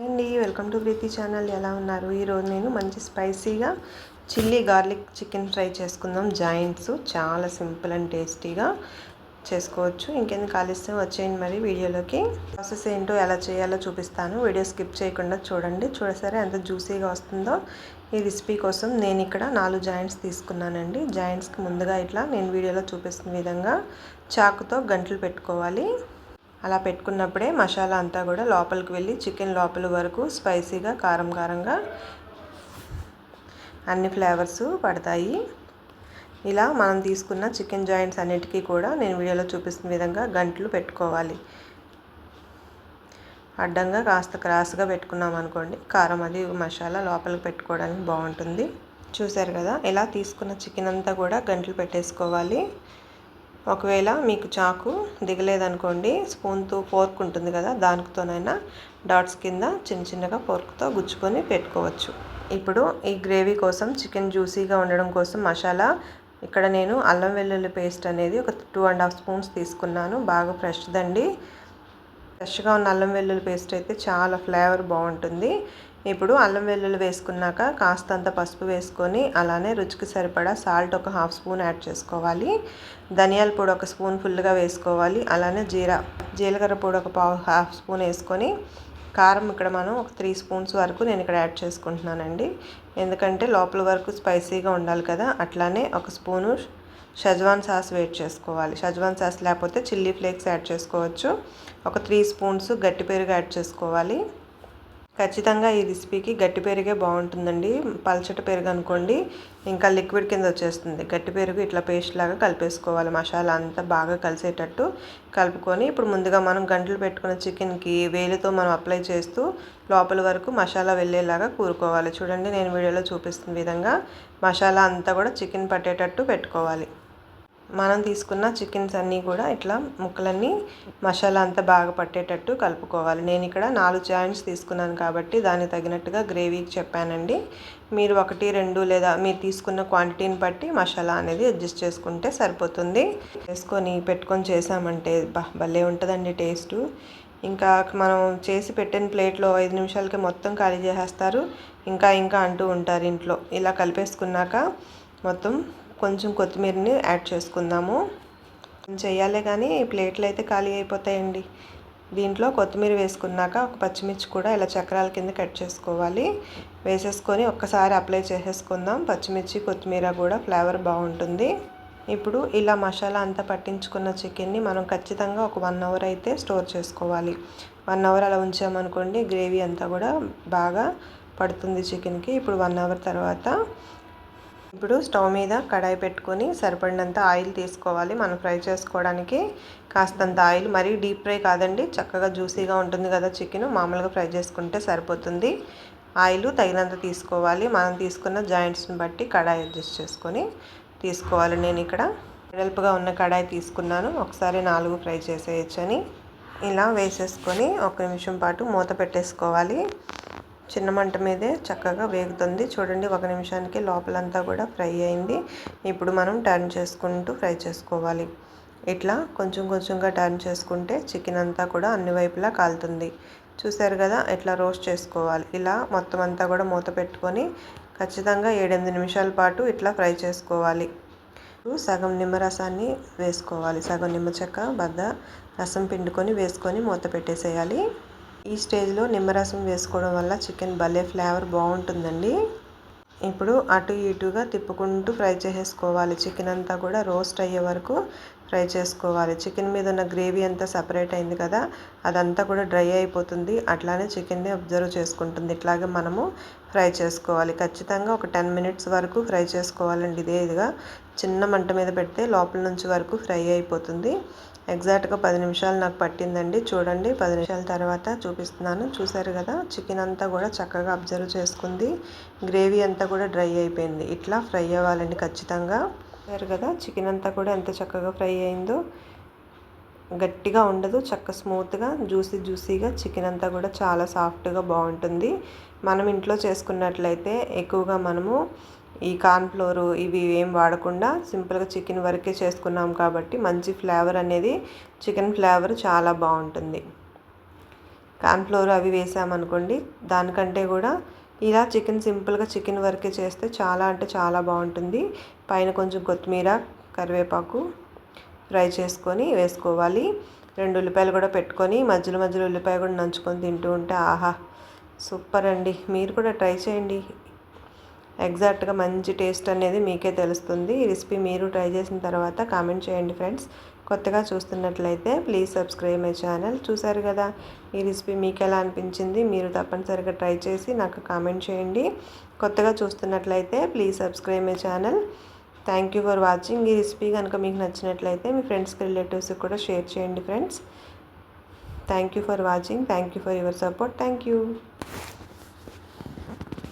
అండి welcome to Preethi channel. ఎలా ఉన్నారు? ఈరోజు నేను మంచి స్పైసీగా చిల్లీ గార్లిక్ చికెన్ ఫ్రై చేసుకుందాం. జాయింట్స్ చాలా సింపుల్ అండ్ టేస్టీగా చేసుకోవచ్చు. ఇంకెందుకు ఆలస్యం? వచ్చేయండి మరి వీడియోలోకి. ప్రాసెస్ ఏంటో ఎలా చేయాలో చూపిస్తాను. వీడియో స్కిప్ చేయకుండా చూడండి. చూడసరే ఎంత జ్యూసీగా వస్తుందో ఈ రెసిపీ కోసం నేను ఇక్కడ నాలుగు జాయింట్స్ తీసుకున్నానండి. జాయింట్స్కి ముందుగా ఇట్లా నేను వీడియోలో చూపిస్తున్న విధంగా చాకుతో గంటలు పెట్టుకోవాలి. అలా పెట్టుకున్నప్పుడే మసాలా అంతా కూడా లోపలికి వెళ్ళి చికెన్ లోపల వరకు స్పైసీగా కారం కారంగా అన్ని ఫ్లేవర్స్ పడతాయి. ఇలా మనం తీసుకున్న చికెన్ జాయింట్స్ అన్నిటికీ కూడా నేను వీడియోలో చూపిస్తున్న విధంగా గంటలు పెట్టుకోవాలి. అడ్డంగా కాస్త క్రాస్గా పెట్టుకున్నాం అనుకోండి కారం అది మసాలా లోపలికి పెట్టుకోవడానికి బాగుంటుంది. చూసారు కదా ఇలా తీసుకున్న చికెన్ అంతా కూడా గంటలు పెట్టేసుకోవాలి. ఒకవేళ మీకు చాకు దిగలేదనుకోండి స్పూన్తో ఫోర్క్ ఉంటుంది కదా దానితోనైనా డాట్స్ కింద చిన్న చిన్నగా ఫోర్క్తో గుచ్చుకొని పెట్టుకోవచ్చు. ఇప్పుడు ఈ గ్రేవీ కోసం చికెన్ జ్యూసీగా ఉండడం కోసం మసాలా ఇక్కడ నేను అల్లం వెల్లుల్లి పేస్ట్ అనేది ఒక టూ అండ్ హాఫ్ స్పూన్స్ తీసుకున్నాను బాగా ఫ్రెష్దండి. ఫ్రెష్గా ఉన్న అల్లం వెల్లుల్లి పేస్ట్ అయితే చాలా ఫ్లేవర్ బాగుంటుంది. ఇప్పుడు అల్లం వెల్లుల్లి వేసుకున్నాక కాస్తంత పసుపు వేసుకొని అలానే రుచికి సరిపడా సాల్ట్ ఒక హాఫ్ స్పూన్ యాడ్ చేసుకోవాలి. ధనియాల పొడి ఒక స్పూన్ ఫుల్గా వేసుకోవాలి. అలానే జీరా జీలకర్ర పొడి ఒక పావు హాఫ్ స్పూన్ వేసుకొని కారం ఇక్కడ మనం ఒక త్రీ స్పూన్స్ వరకు నేను ఇక్కడ యాడ్ చేసుకుంటున్నానండి. ఎందుకంటే లోపల వరకు స్పైసీగా ఉండాలి కదా. అట్లానే ఒక స్పూను షజ్వాన్ సాస్ వేట్ చేసుకోవాలి. షజ్వాన్ సాస్ లేకపోతే చిల్లీ ఫ్లేక్స్ యాడ్ చేసుకోవచ్చు. ఒక త్రీ స్పూన్స్ గట్టి పెరుగు యాడ్ చేసుకోవాలి. ఖచ్చితంగా ఈ రెసిపీకి గట్టి పెరిగే బాగుంటుందండి. పల్చటి పెరుగు అనుకోండి ఇంకా లిక్విడ్ కింద వచ్చేస్తుంది. గట్టి పెరుగు ఇట్లా పేస్ట్ లాగా కలిపేసుకోవాలి. మసాలా అంతా బాగా కలిసేటట్టు కలుపుకొని ఇప్పుడు ముందుగా మనం గంటలు పెట్టుకున్న చికెన్కి వేలితో మనం అప్లై చేస్తూ లోపల వరకు మసాలా వెళ్ళేలాగా కూరుకోవాలి. చూడండి నేను వీడియోలో చూపిస్తున్న విధంగా మసాలా అంతా కూడా చికెన్ పట్టేటట్టు పెట్టుకోవాలి. మనం తీసుకున్న చికెన్స్ అన్నీ కూడా ఇట్లా ముక్కలన్నీ మసాలా అంతా బాగా పట్టేటట్టు కలుపుకోవాలి. నేను ఇక్కడ నాలుగు జాయింట్స్ తీసుకున్నాను కాబట్టి దానికి తగినట్టుగా గ్రేవీకి చెప్పానండి. మీరు ఒకటి రెండు లేదా మీరు తీసుకున్న క్వాంటిటీని బట్టి మసాలా అనేది అడ్జస్ట్ చేసుకుంటే సరిపోతుంది. వేసుకొని పెట్టుకొని చేసామంటే బా భలే ఉంటుందండి టేస్టు. ఇంకా మనం చేసి పెట్టిన ప్లేట్లో ఐదు నిమిషాలకి మొత్తం ఖాళీ చేసేస్తారు. ఇంకా ఇంకా అంటూ ఉంటారు ఇంట్లో. ఇలా కలిపేసుకున్నాక మొత్తం కొంచెం కొత్తిమీరని యాడ్ చేసుకుందాము. చేయాలి కానీ ప్లేట్లు అయితే ఖాళీ అయిపోతాయండి. దీంట్లో కొత్తిమీర వేసుకున్నాక ఒక పచ్చిమిర్చి కూడా ఇలా చక్రాల కింద కట్ చేసుకోవాలి. వేసేసుకొని ఒక్కసారి అప్లై చేసేసుకుందాం. పచ్చిమిర్చి కొత్తిమీర కూడా ఫ్లేవర్ బాగుంటుంది. ఇప్పుడు ఇలా మసాలా అంతా పట్టించుకున్న చికెన్ని మనం ఖచ్చితంగా ఒక వన్ అవర్ అయితే స్టోర్ చేసుకోవాలి. వన్ అవర్ అలా ఉంచామనుకోండి గ్రేవీ అంతా కూడా బాగా పడుతుంది చికెన్కి. ఇప్పుడు వన్ అవర్ తర్వాత ఇప్పుడు స్టవ్ మీద కడాయి పెట్టుకొని సరిపడినంత ఆయిల్ తీసుకోవాలి. మనం ఫ్రై చేసుకోవడానికి కాస్తంత ఆయిల్ మరీ డీప్ ఫ్రై కాదండి చక్కగా జ్యూసీగా ఉంటుంది కదా చికెన్ మామూలుగా ఫ్రై చేసుకుంటే సరిపోతుంది. ఆయిల్ తగినంత తీసుకోవాలి. మనం తీసుకున్న జాయింట్స్ని బట్టి కడాయి అడ్జస్ట్ చేసుకొని తీసుకోవాలి. నేను ఇక్కడ వెడల్పుగా ఉన్న కడాయి తీసుకున్నాను. ఒకసారి నాలుగు ఫ్రై చేసేయచ్చని. ఇలా వేసేసుకొని ఒక నిమిషం పాటు మూత పెట్టేసుకోవాలి. చిన్న మంట మీదే చక్కగా వేగుతుంది. చూడండి ఒక నిమిషానికి లోపలంతా కూడా ఫ్రై అయింది. ఇప్పుడు మనం టర్న్ చేసుకుంటూ ఫ్రై చేసుకోవాలి. ఇట్లా కొంచెం కొంచెంగా టర్న్ చేసుకుంటే చికెన్ అంతా కూడా అన్ని వైపులా కాలుతుంది. చూసారు కదా ఇట్లా రోస్ట్ చేసుకోవాలి. ఇలా మొత్తం అంతా కూడా మూత పెట్టుకొని ఖచ్చితంగా ఏడెనిమిది నిమిషాల పాటు ఇట్లా ఫ్రై చేసుకోవాలి. సగం నిమ్మరసాన్ని వేసుకోవాలి. సగం నిమ్మ చెక్క బద్ద రసం పిండుకొని వేసుకొని మూత పెట్టేసేయాలి. ఈ స్టేజ్లో నిమ్మరసం వేసుకోవడం వల్ల చికెన్ భలే ఫ్లేవర్ బాగుంటుందండి. ఇప్పుడు అటు ఇటుగా తిప్పుకుంటూ ఫ్రై చేసేసుకోవాలి. చికెన్ అంతా కూడా రోస్ట్ అయ్యే వరకు ఫ్రై చేసుకోవాలి. చికెన్ మీద ఉన్న గ్రేవీ అంతా సపరేట్ అయింది కదా అదంతా కూడా డ్రై అయిపోతుంది. అట్లానే చికెన్ని అబ్జర్వ్ చేసుకుంటుంది. ఇట్లాగే మనము ఫ్రై చేసుకోవాలి. ఖచ్చితంగా ఒక టెన్ మినిట్స్ వరకు ఫ్రై చేసుకోవాలండి ఇదే ఇదిగా. చిన్న మంట మీద పెడితే లోపల నుంచి వరకు ఫ్రై అయిపోతుంది. ఎగ్జాక్ట్గా పది నిమిషాలు నాకు పట్టిందండి. చూడండి పది నిమిషాల తర్వాత చూపిస్తున్నాను. చూసారు కదా చికెన్ అంతా కూడా చక్కగా అబ్జర్వ్ చేసుకుంది. గ్రేవీ అంతా కూడా డ్రై అయిపోయింది. ఇట్లా ఫ్రై అవ్వాలండి ఖచ్చితంగా. చూసారు కదా చికెన్ అంతా కూడా ఎంత చక్కగా ఫ్రై అయిందో. గట్టిగా ఉండదు చక్క స్మూత్గా జ్యూసీ జ్యూసీగా చికెన్ అంతా కూడా చాలా సాఫ్ట్గా బాగుంటుంది. మనం ఇంట్లో చేసుకున్నట్లయితే ఎక్కువగా మనము ఈ కార్న్ఫ్లోర్ ఇవి ఏం వాడకుండా సింపుల్గా చికెన్ వరకే చేసుకున్నాం కాబట్టి మంచి ఫ్లేవర్ అనేది చికెన్ ఫ్లేవర్ చాలా బాగుంటుంది. కార్న్ఫ్లోర్ అవి వేసామనుకోండి దానికంటే కూడా ఇలా చికెన్ సింపుల్గా చికెన్ వరకే చేస్తే చాలా అంటే చాలా బాగుంటుంది. పైన కొంచెం కొత్తిమీర కరివేపాకు ఫ్రై చేసుకొని వేసుకోవాలి. రెండు ఉల్లిపాయలు కూడా పెట్టుకొని మధ్యలో మధ్యలో ఉల్లిపాయ కూడా నంచుకొని తింటూ ఉంటే ఆహా సూపర్ అండి. మీరు కూడా ట్రై చేయండి. ఎగ్జాక్ట్గా మంచి టేస్ట్ అనేది మీకే తెలుస్తుంది. ఈ రెసిపీ మీరు ట్రై చేసిన తర్వాత కామెంట్ చేయండి ఫ్రెండ్స్. కొత్తగా చూస్తున్నట్లయితే ప్లీజ్ సబ్స్క్రైబ్ మై ఛానల్. చూసారు కదా ఈ రెసిపీ మీకు ఎలా అనిపించింది మీరు తప్పనిసరిగా ట్రై చేసి నాకు కామెంట్ చేయండి. కొత్తగా చూస్తున్నట్లయితే please subscribe my channel. Thank you for watching. ఈ రెసిపీ కనుక మీకు నచ్చినట్లయితే మీ ఫ్రెండ్స్కి రిలేటివ్స్కి కూడా షేర్ చేయండి friends. Thank you for watching. Thank you for your support. Thank you.